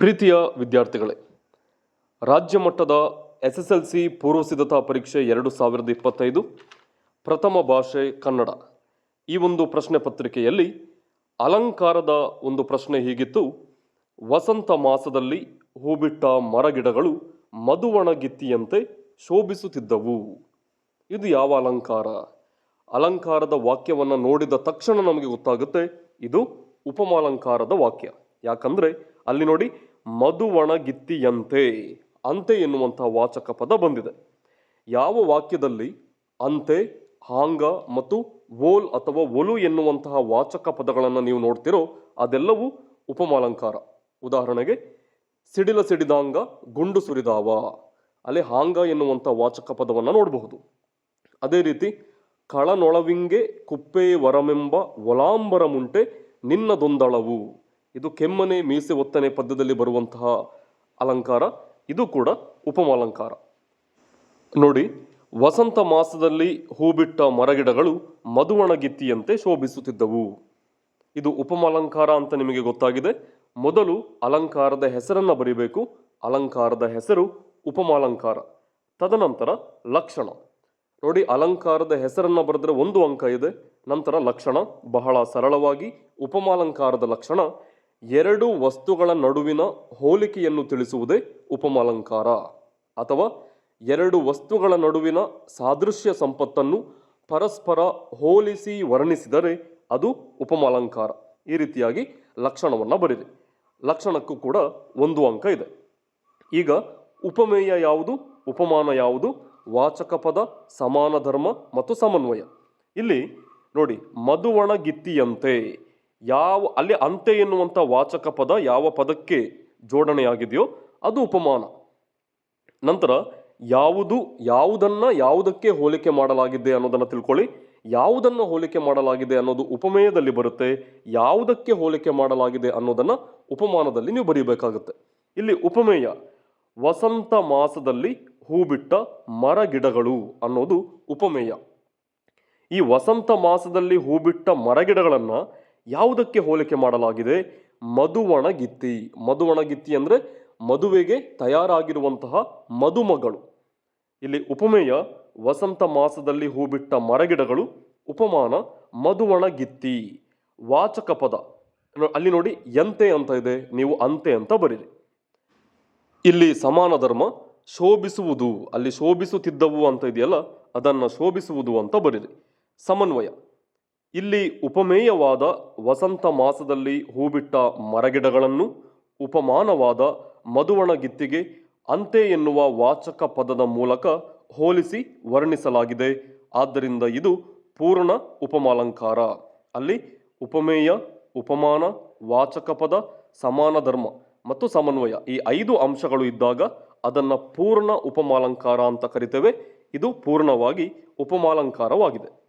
ಪ್ರೀತಿಯ ವಿದ್ಯಾರ್ಥಿಗಳೇ ರಾಜ್ಯ ಮಟ್ಟದ ಎಸ್ ಎಸ್ ಎಲ್ ಸಿ ಪೂರ್ವ ಸಿದ್ಧತಾ ಪರೀಕ್ಷೆ ಎರಡು ಸಾವಿರದ ಇಪ್ಪತ್ತೈದು, ಪ್ರಥಮ ಭಾಷೆ ಕನ್ನಡ. ಈ ಒಂದು ಪ್ರಶ್ನೆ ಪತ್ರಿಕೆಯಲ್ಲಿ ಅಲಂಕಾರದ ಒಂದು ಪ್ರಶ್ನೆ ಹೀಗಿತ್ತು. ವಸಂತ ಮಾಸದಲ್ಲಿ ಹೂಬಿಟ್ಟ ಮರಗಿಡಗಳು ಮಧುವಣಗಿತ್ತಿಯಂತೆ ಶೋಭಿಸುತ್ತಿದ್ದವು. ಇದು ಯಾವ ಅಲಂಕಾರ? ಅಲಂಕಾರದ ವಾಕ್ಯವನ್ನು ನೋಡಿದ ತಕ್ಷಣ ನಮಗೆ ಗೊತ್ತಾಗುತ್ತೆ, ಇದು ಉಪಮಾಲಂಕಾರದ ವಾಕ್ಯ. ಯಾಕಂದ್ರೆ ಅಲ್ಲಿ ನೋಡಿ, ಮಧುವಣಗಿತ್ತಿಯಂತೆ, ಅಂತೆ ಎನ್ನುವಂಥ ವಾಚಕ ಪದ ಬಂದಿದೆ. ಯಾವ ವಾಕ್ಯದಲ್ಲಿ ಅಂತೆ, ಹಾಂಗ ಮತ್ತು ವೋಲ್ ಅಥವಾ ಒಲು ಎನ್ನುವಂತಹ ವಾಚಕ ಪದಗಳನ್ನು ನೀವು ನೋಡ್ತಿರೋ, ಅದೆಲ್ಲವೂ ಉಪಮಾಲಂಕಾರ. ಉದಾಹರಣೆಗೆ, ಸಿಡಿಲ ಸಿಡಿದಾಂಗ, ಗುಂಡು ಸುರಿದಾವ. ಅಲ್ಲಿ ಹಾಂಗ ಎನ್ನುವಂಥ ವಾಚಕ ಪದವನ್ನು ನೋಡಬಹುದು. ಅದೇ ರೀತಿ, ಕಳನೊಳವಿಂಗೆ ಕುಪ್ಪೆ ವರಮೆಂಬ ಒಲಾಂಬರ ಮುಂಟೆ ನಿನ್ನದೊಂದಳವು. ಇದು ಕೆಮ್ಮನೆ, ಮೀಸೆ ಒತ್ತನೆ ಪದ್ಯದಲ್ಲಿ ಬರುವಂತಹ ಅಲಂಕಾರ. ಇದು ಕೂಡ ಉಪಮಾಲಂಕಾರ. ನೋಡಿ, ವಸಂತ ಮಾಸದಲ್ಲಿ ಹೂ ಬಿಟ್ಟ ಮರಗಿಡಗಳು ಮಧುವಣಗಿತ್ತಿಯಂತೆ ಶೋಭಿಸುತ್ತಿದ್ದವು. ಇದು ಉಪಮಾಲಂಕಾರ ಅಂತ ನಿಮಗೆ ಗೊತ್ತಾಗಿದೆ. ಮೊದಲು ಅಲಂಕಾರದ ಹೆಸರನ್ನು ಬರಿಬೇಕು. ಅಲಂಕಾರದ ಹೆಸರು ಉಪಮಾಲಂಕಾರ. ತದನಂತರ ಲಕ್ಷಣ. ನೋಡಿ, ಅಲಂಕಾರದ ಹೆಸರನ್ನು ಬರೆದರೆ ಒಂದು ಅಂಕ ಇದೆ. ನಂತರ ಲಕ್ಷಣ, ಬಹಳ ಸರಳವಾಗಿ ಉಪಮಾಲಂಕಾರದ ಲಕ್ಷಣ. ಎರಡು ವಸ್ತುಗಳ ನಡುವಿನ ಹೋಲಿಕೆಯನ್ನು ತಿಳಿಸುವುದೇ ಉಪಮಾಲಂಕಾರ ಅಥವಾ ಎರಡು ವಸ್ತುಗಳ ನಡುವಿನ ಸಾದೃಶ್ಯ ಸಂಪತ್ತನ್ನು ಪರಸ್ಪರ ಹೋಲಿಸಿ ವರ್ಣಿಸಿದರೆ ಅದು ಉಪಮಾಲಂಕಾರ. ಈ ರೀತಿಯಾಗಿ ಲಕ್ಷಣವನ್ನು ಬರಿದೆ ಲಕ್ಷಣಕ್ಕೂ ಕೂಡ ಒಂದು ಅಂಕ ಇದೆ. ಈಗ ಉಪಮೇಯ ಯಾವುದು? ಉಪಮಾನ ಯಾವುದು? ವಾಚಕ ಪದ, ಸಮಾನ ಧರ್ಮ ಮತ್ತು ಸಮನ್ವಯ. ಇಲ್ಲಿ ನೋಡಿ, ಮಧುವಣಗಿತ್ತಿಯಂತೆ. ಯಾವ, ಅಲ್ಲಿ ಅಂತೆ ಎನ್ನುವಂಥ ವಾಚಕ ಪದ ಯಾವ ಪದಕ್ಕೆ ಜೋಡಣೆಯಾಗಿದೆಯೋ ಅದು ಉಪಮಾನ. ನಂತರ, ಯಾವುದು, ಯಾವುದನ್ನ ಯಾವುದಕ್ಕೆ ಹೋಲಿಕೆ ಮಾಡಲಾಗಿದೆ ಅನ್ನೋದನ್ನು ತಿಳ್ಕೊಳ್ಳಿ. ಯಾವುದನ್ನು ಹೋಲಿಕೆ ಮಾಡಲಾಗಿದೆ ಅನ್ನೋದು ಉಪಮೇಯದಲ್ಲಿ ಬರುತ್ತೆ. ಯಾವುದಕ್ಕೆ ಹೋಲಿಕೆ ಮಾಡಲಾಗಿದೆ ಅನ್ನೋದನ್ನು ಉಪಮಾನದಲ್ಲಿ ನೀವು ಬರೀಬೇಕಾಗುತ್ತೆ. ಇಲ್ಲಿ ಉಪಮೇಯ, ವಸಂತ ಮಾಸದಲ್ಲಿ ಹೂಬಿಟ್ಟ ಮರ ಗಿಡಗಳು ಅನ್ನೋದು ಉಪಮೇಯ. ಈ ವಸಂತ ಮಾಸದಲ್ಲಿ ಹೂ ಬಿಟ್ಟ ಮರಗಿಡಗಳನ್ನು ಯಾವುದಕ್ಕೆ ಹೋಲಿಕೆ ಮಾಡಲಾಗಿದೆ? ಮಧುವಣಗಿತ್ತಿ. ಮಧುವಣಗಿತ್ತಿ ಅಂದರೆ ಮದುವೆಗೆ ತಯಾರಾಗಿರುವಂತಹ ಮದುಮಗಳು. ಇಲ್ಲಿ ಉಪಮೇಯ, ವಸಂತ ಮಾಸದಲ್ಲಿ ಹೂಬಿಟ್ಟ ಮರಗಿಡಗಳು, ಉಪಮಾನ, ಮಧುವಣಗಿತ್ತಿ. ವಾಚಕ ಪದ. ಅಲ್ಲಿ ನೋಡಿ ಎಂತೆ ಅಂತ ಇದೆ. ನೀವು ಅಂತೆ ಅಂತ ಬರೀರಿ. ಇಲ್ಲಿ ಸಮಾನ ಧರ್ಮ, ಶೋಭಿಸುವುದು. ಅಲ್ಲಿ ಶೋಭಿಸುತ್ತಿದ್ದವು ಅಂತ ಇದೆಯಲ್ಲ, ಅದನ್ನು ಶೋಭಿಸುವುದು ಅಂತ ಬರೀರಿ. ಸಮನ್ವಯ. ಇಲ್ಲಿ ಉಪಮೇಯವಾದ ವಸಂತ ಮಾಸದಲ್ಲಿ ಹೂಬಿಟ್ಟ ಮರಗಿಡಗಳನ್ನು, ಉಪಮಾನವಾದ ಮಧುವಣ ಗಿತ್ತಿಗೆ ಅಂತೆ ಎನ್ನುವ ವಾಚಕ ಪದದ ಮೂಲಕ ಹೋಲಿಸಿ ವರ್ಣಿಸಲಾಗಿದೆ. ಆದ್ದರಿಂದ ಇದು ಪೂರ್ಣ ಉಪಮಾಲಂಕಾರ. ಅಲ್ಲಿ ಉಪಮೇಯ, ಉಪಮಾನ, ವಾಚಕ ಪದ, ಸಮಾನ ಧರ್ಮ ಮತ್ತು ಸಮನ್ವಯ ಈ ಐದು ಅಂಶಗಳು ಇದ್ದಾಗ ಅದನ್ನು ಪೂರ್ಣ ಉಪಮಾಲಂಕಾರ ಅಂತ ಕರಿತೇವೆ. ಇದು ಪೂರ್ಣವಾಗಿ ಉಪಮಾಲಂಕಾರವಾಗಿದೆ.